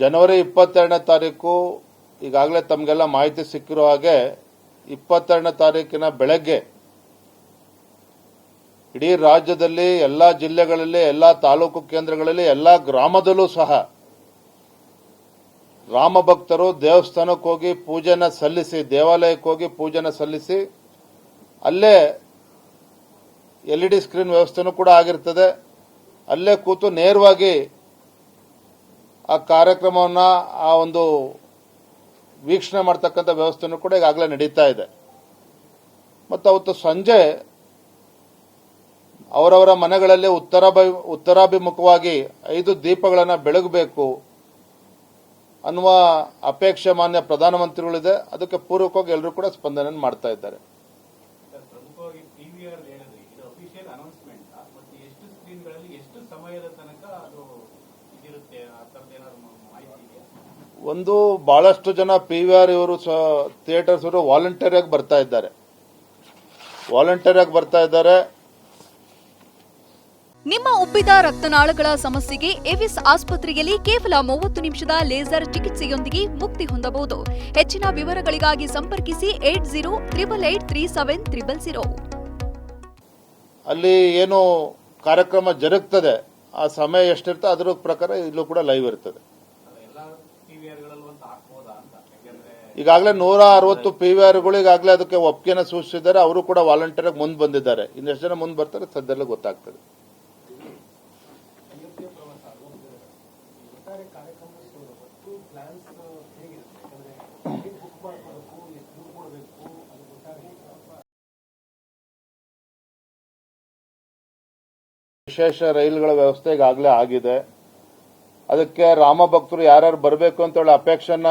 ಜನವರಿ ಇಪ್ಪತ್ತೆರಡನೇ ತಾರೀಕು ಈಗಾಗಲೇ ತಮಗೆಲ್ಲ ಮಾಹಿತಿ ಸಿಕ್ಕಿರೋ ಹಾಗೆ ಇಪ್ಪತ್ತೆರಡನೇ ತಾರೀಕಿನ ಬೆಳಗ್ಗೆ ಇಡೀ ರಾಜ್ಯದಲ್ಲಿ ಎಲ್ಲ ಜಿಲ್ಲೆಗಳಲ್ಲಿ, ಎಲ್ಲ ತಾಲೂಕು ಕೇಂದ್ರಗಳಲ್ಲಿ, ಎಲ್ಲ ಗ್ರಾಮದಲ್ಲೂ ಸಹ ರಾಮ ಭಕ್ತರು ದೇವಸ್ಥಾನಕ್ಕೆ ಹೋಗಿ ಪೂಜೆನ ಸಲ್ಲಿಸಿ, ದೇವಾಲಯಕ್ಕೆ ಹೋಗಿ ಪೂಜೆನ ಸಲ್ಲಿಸಿ, ಅಲ್ಲೇ ಎಲ್ ಇ ಡಿ ಸ್ಕ್ರೀನ್ ವ್ಯವಸ್ಥೆನೂ ಕೂಡ ಆಗಿರ್ತದೆ. ಅಲ್ಲೇ ಕೂತು ನೇರವಾಗಿ ಆ ಕಾರ್ಯಕ್ರಮವನ್ನ ಆ ಒಂದು ವೀಕ್ಷಣೆ ಮಾಡ್ತಕ್ಕಂಥ ವ್ಯವಸ್ಥೆನೂ ಕೂಡ ಈಗಾಗಲೇ ನಡೀತಾ ಇದೆ. ಮತ್ತು ಅವತ್ತು ಸಂಜೆ ಅವರವರ ಮನೆಗಳಲ್ಲಿ ಉತ್ತರಾಭಿ ಉತ್ತರಾಭಿಮುಖವಾಗಿ ಐದು ದೀಪಗಳನ್ನು ಬೆಳಗಬೇಕು ಅನ್ನುವ ಅಪೇಕ್ಷೆ ಮಾನ್ಯ ಪ್ರಧಾನಮಂತ್ರಿಗಳಿದೆ. ಅದಕ್ಕೆ ಪೂರಕವಾಗಿ ಎಲ್ಲರೂ ಕೂಡ ಸ್ಪಂದನೆ ಮಾಡ್ತಾ ಇದ್ದಾರೆ. ಸಮಯದ ತನಕ ಅದು ಒಂದು ಬಹಳಷ್ಟು ಜನ ಪಿ ವಿ ಆರ್ ಇವರು ಥಿಯೇಟರ್ಸ್ ಅವರು ವಾಲಂಟರಿ ಆಗಿ ಬರ್ತಾ ಇದ್ದಾರೆ. ವಾಲಂಟರಿ ಆಗಿ ಬರ್ತಾ ಇದ್ದಾರೆ. ನಿಮ್ಮ ಉಬ್ಬಿದ ರಕ್ತನಾಳಗಳ ಸಮಸ್ಯೆಗೆ ಎವಿಸ್ ಆಸ್ಪತ್ರೆಯಲ್ಲಿ ಕೇವಲ ಮೂವತ್ತು ನಿಮಿಷದ ಲೇಸರ್ ಚಿಕಿತ್ಸೆಯೊಂದಿಗೆ ಮುಕ್ತಿ ಹೊಂದಬಹುದು. ಹೆಚ್ಚಿನ ವಿವರಗಳಿಗಾಗಿ ಸಂಪರ್ಕಿಸಿ eight zero triple eight three seven triple zero. ಅಲ್ಲಿ ಏನು ಕಾರ್ಯಕ್ರಮ ಜರುಗ್ತದೆ. ಆ ಸಮಯ ಎಷ್ಟಿರ್ತೋ ಅದರ ಪ್ರಕಾರ ಇಲ್ಲೂ ಕೂಡ ಲೈವ್ ಇರ್ತದೆ. ಈಗಾಗಲೇ ನೂರ ಅರವತ್ತು ಪಿ ವಿ ಆರ್ಗಳು ಈಗಾಗಲೇ ಅದಕ್ಕೆ ಒಪ್ಪಿಗೆನ ಸೂಚಿಸಿದ್ದಾರೆ. ಅವರು ಕೂಡ ವಾಲಂಟಿಯರ್ ಆಗಿ ಮುಂದೆ ಬಂದಿದ್ದಾರೆ. ಇನ್ನೆಷ್ಟು ಜನ ಮುಂದೆ ಬರ್ತಾರೆ ಸದ್ಯದಲ್ಲೇ ಗೊತ್ತಾಗ್ತದೆ. ವಿಶೇಷ ರೈಲುಗಳ ವ್ಯವಸ್ಥೆ ಈಗಾಗಲೇ ಆಗಿದೆ. ಅದಕ್ಕೆ ರಾಮ ಭಕ್ತರು ಯಾರ್ಯಾರು ಬರಬೇಕು ಅಂತ ಹೇಳಿ ಅಪೇಕ್ಷೆನ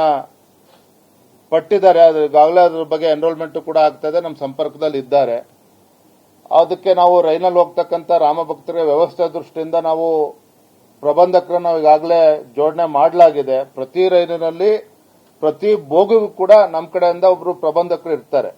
ಪಟ್ಟಿದ್ದಾರೆ. ಅದ್ರ ಈಗಾಗಲೇ ಅದ್ರ ಬಗ್ಗೆ ಎನ್ರೋಲ್ಮೆಂಟ್ ಕೂಡ ಆಗ್ತದೆ ನಮ್ಮ ಸಂಪರ್ಕದಲ್ಲಿ ಇದ್ದಾರೆ. ಅದಕ್ಕೆ ನಾವು ರೈಲಲ್ಲಿ ಹೋಗ್ತಕ್ಕಂಥ ರಾಮ ಭಕ್ತರಿಗೆ ವ್ಯವಸ್ಥೆ ದೃಷ್ಟಿಯಿಂದ ನಾವು ಪ್ರಬಂಧಕರನ್ನು ಈಗಾಗಲೇ ಜೋಡಣೆ ಮಾಡಲಾಗಿದೆ. ಪ್ರತಿ ರೈಲಿನಲ್ಲಿ ಪ್ರತಿ ಬೋಗಿಗೂ ಕೂಡ ನಮ್ಮ ಕಡೆಯಿಂದ ಒಬ್ಬರು ಪ್ರಬಂಧಕರು ಇರ್ತಾರೆ.